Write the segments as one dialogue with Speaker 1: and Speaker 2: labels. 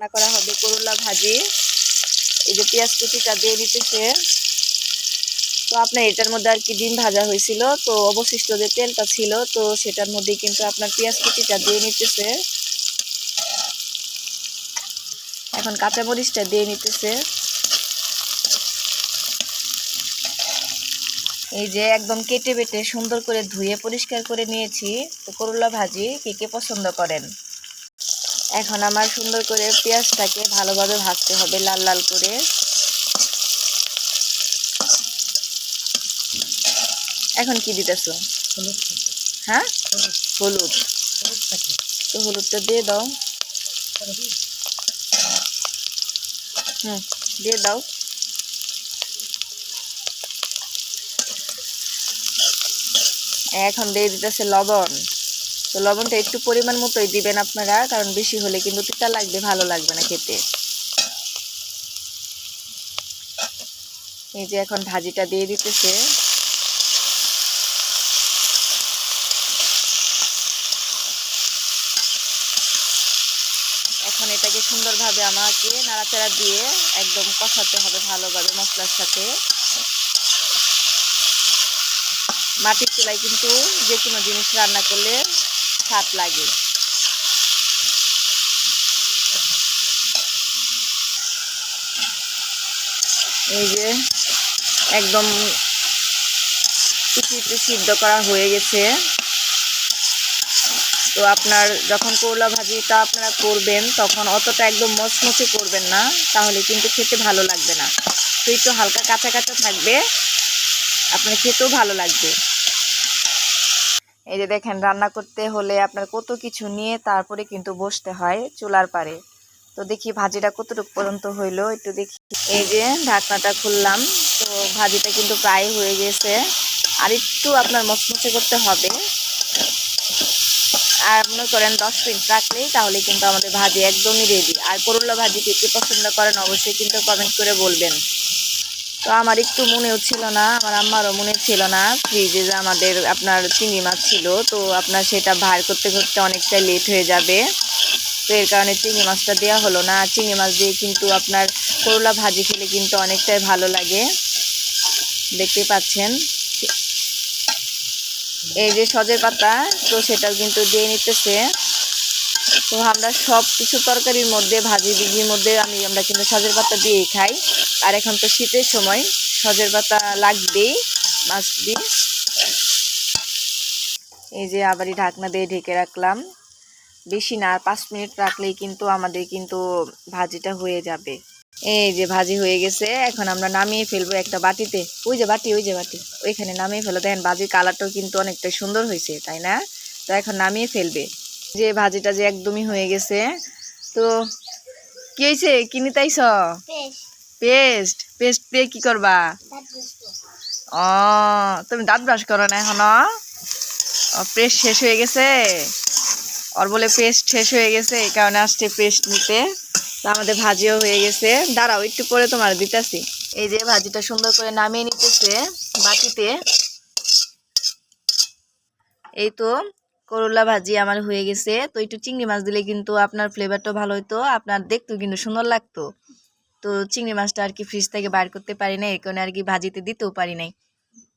Speaker 1: রান্না করা হবে করলা ভাজি। এই যে পেঁয়াজ কুচিটা দিয়ে দিতেছে। তো আপনার এটার মধ্যে আর কি ডিম ভাজা হয়েছিল, তো অবশিষ্ট যে তেলটা ছিল, তো সেটার মধ্যে কিন্তু আপনার পেঁয়াজ কুচিটা দিয়ে নিতেছে। এখন কাঁচা কাঁচামরিচটা দিয়ে নিতেছে। এই যে একদম কেটে বেটে সুন্দর করে ধুয়ে পরিষ্কার করে নিয়েছি। তো করলা ভাজি কে কে পছন্দ করেন? এখন আমার সুন্দর করে পেঁয়াজটাকে ভালোভাবে ভাজতে হবে, লাল লাল করে। এখন কি দিতেছো? হ্যাঁ? হলুদ। তো হলুদটা দিয়ে দাও। হুম, দিয়ে দাও। এখন দিয়ে দিতেছে লবণ। তো লবণটা একটু পরিমাণ মতোই দিবেন আপনারা, কারণ বেশি হলে কিন্তু তিতা লাগবে, ভালো লাগবে না খেতে। এই যে এখন ভাজিটা দিয়ে দিতেছে। এখন এটাকে সুন্দরভাবে আমাকে নাড়াচাড়া দিয়ে একদম কষাতে হবে ভালোভাবে মশলার সাথে। মাটির চুলায় কিন্তু যে কোনো জিনিস রান্না করলে স্বাদ লাগে। এই যে একদম কিছুতে সিদ্ধ করা হয়ে গেছে। তো আপনার যখন করলা ভাজিটা আপনারা করবেন, তখন অতটা একদম মচমচে করবেন না, তাহলে কিন্তু খেতে ভালো লাগবে না। তো একটু হালকা কাঁচা কাঁচা থাকবে, আপনার খেতেও ভালো লাগবে। এই যে দেখেন, রান্না করতে হলে আপনার কত কিছু নিয়ে তারপরে কিন্তু বসতে হয় চুলার পারে। তো দেখি ভাজিটা কতটুকু পর্যন্ত হইল, একটু দেখি। এই যে ঢাকনাটা খুললাম, তো ভাজিটা কিন্তু প্রায় হয়ে গেছে। আর একটু আপনার মচমচে করতে হবে। আর মনে করেন দশ মিনিট রাখলেই তাহলে কিন্তু আমাদের ভাজি একদমই রেডি আর করলা ভাজি কে কে পছন্দ করেন অবশ্যই কিন্তু কমেন্ট করে বলবেন। তো আমার একটু মনেও ছিল না, আমার আম্মারও মনে ছিল না ফ্রিজে যে আমাদের আপনার চিংড়ি মাছ ছিল। তো আপনার সেটা ভার করতে করতে অনেকটাই লেট হয়ে যাবে। তো এর কারণে চিংড়ি মাছটা দেওয়া হলো না। চিংড়ি মাছ দিয়ে কিন্তু আপনার করলা ভাজি খেলে কিন্তু অনেকটাই ভালো লাগে। দেখতেই পাচ্ছেন? এই যে সজের পাতা, তো সেটাও কিন্তু দিয়ে নিতেছে। তো আমরা সব কিছু তরকারির মধ্যে, ভাজি, বিজির মধ্যে আমি, আমরা কিন্তু সজের পাতা দিয়েই খাই। আর এখন তো শীতের সময়, সজের পাতা লাগবেই মাছ দিয়ে এই যে আবারই ঢাকনা দিয়ে ঢেকে রাখলাম। বেশি না পাঁচ মিনিট রাখলেই কিন্তু আমাদের কিন্তু ভাজিটা হয়ে যাবে। এই যে ভাজি হয়ে গেছে, এখন আমরা নামিয়ে ফেলব একটা বাটিতে। ওই যে বাটি, ওই যে বাটি, ওইখানে নামিয়ে ফেলো। দেখেন ভাজির কালারটাও কিন্তু অনেকটা সুন্দর হয়েছে, তাই না? তো এখন নামিয়ে ফেলবে। যে ভাজিটা যে একদমই হয়ে গেছে। তো কি হয়েছে? কিনে তাইছ? পেস্ট। পেস্ট? দিয়ে কি করবা? ও তুমি দাঁত ব্রাশ করো না এখনও? পেস্ট শেষ হয়ে গেছে। ওর বলে পেস্ট শেষ হয়ে গেছে এই কারণে আসছে পেস্ট নিতে। তো আমাদের ভাজিও হয়ে গেছে। দাঁড়াও একটু পরে তোমার দিতেছি। এই যে ভাজিটা সুন্দর করে নামিয়ে নিতেছে বাটিতে। এই তো করলা ভাজি আমার হয়ে গেছে। তো একটু চিংড়ি মাছ দিলে কিন্তু আপনার ফ্লেভারটা ভালো হতো আপনার দেখতেও কিন্তু সুন্দর লাগতো। তো চিংড়ি মাছটা আর কি ফ্রিজ থেকে বার করতে পারি না এই কারণে আর কি ভাজিতে দিতেও পারি নাই।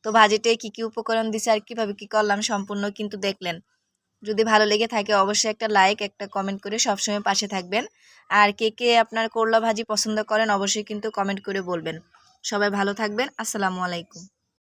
Speaker 1: তো ভাজিতে কি কি উপকরণ দিছে আর কীভাবে কি করলাম সম্পূর্ণ কিন্তু দেখলেন। যদি ভালো লেগে থাকে অবশ্যই একটা লাইক একটা কমেন্ট করে সবসময় পাশে থাকবেন। আর কে কে আপনার করলা ভাজি পছন্দ করেন অবশ্যই কিন্তু কমেন্ট করে বলবেন। সবাই ভালো থাকবেন, আসসালামু আলাইকুম।